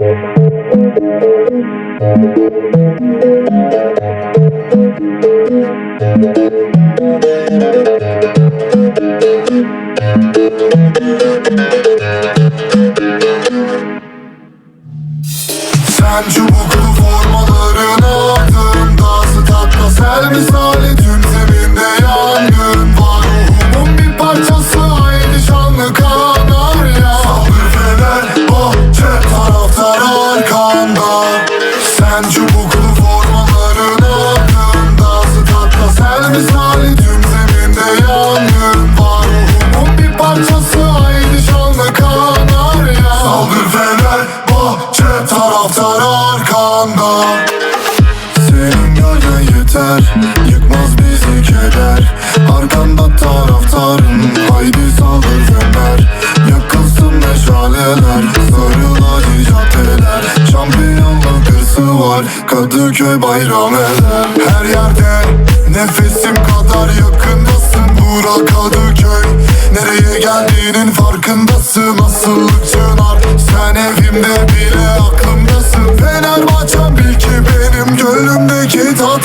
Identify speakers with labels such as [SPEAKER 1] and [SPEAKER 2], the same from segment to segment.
[SPEAKER 1] Sen Yıkmaz bizi keder. Arkanda taraftarın Haydi saldır fener Yakılsın meşaleler Sarıl hadi caddeler Şampiyonluk hırsı var Kadıköy bayram eder. Her yerde Nefesim kadar yakındasın Bura Kadıköy. Nereye geldiğinin farkındasın. Asıllık çınar Sen evimde bile aklımdasın. Benim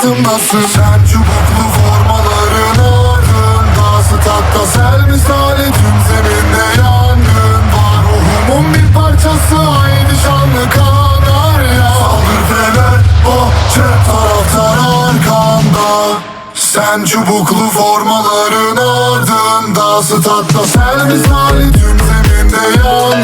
[SPEAKER 1] tatımdasın Sen çubuklu formaların ardında Statta sel misali. Tüm zeminde yangın var. Ruhumun bir parçası. Haydi şanlı kanarya Saldır fener. Bahçe taraftar arkanda. Sen çubuklu formaların ardında Statta sel misali. Tüm zeminde yangın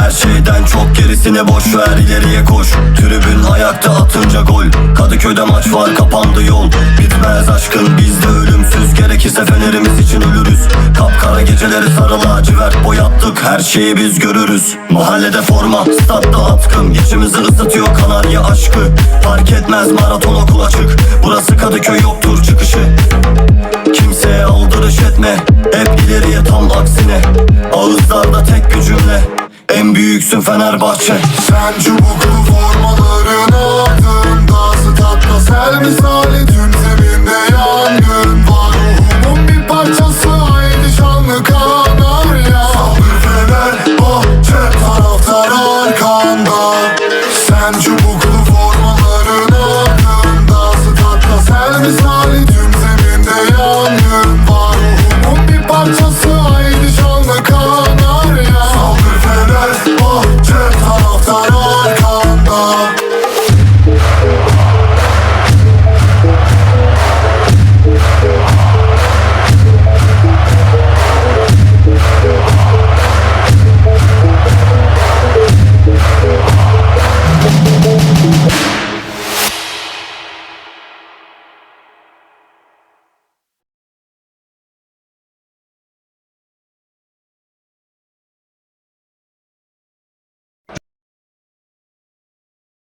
[SPEAKER 2] her şeyden çok gerisini boş ver ileriye koş. Tribün ayakta atınca gol. Kadıköy'de maç var kapandı yol. Bitmez aşkın bizde ölümsüz. Gerekirse fenerimiz için ölürüz. Kapkara geceleri sarı lacivert boyattık. Her şeyi biz görürüz. Mahallede forma statta atkım İçimizi ısıtıyor kanarya aşkı. Fark etmez maraton okul açık Burası Kadıköy yoktur çıkışı. Kimseye aldırış etme düşsün Fenerbahçe. Sen çubuklu formaların ardında Statta sel misali tüm zeminde yangın. Var ruhumun bir parçası haydi şanlı kanarya Sabır Fenerbahçe taraftar arkanda.
[SPEAKER 1] Sen çubuklu formaların ardında Statta sel misali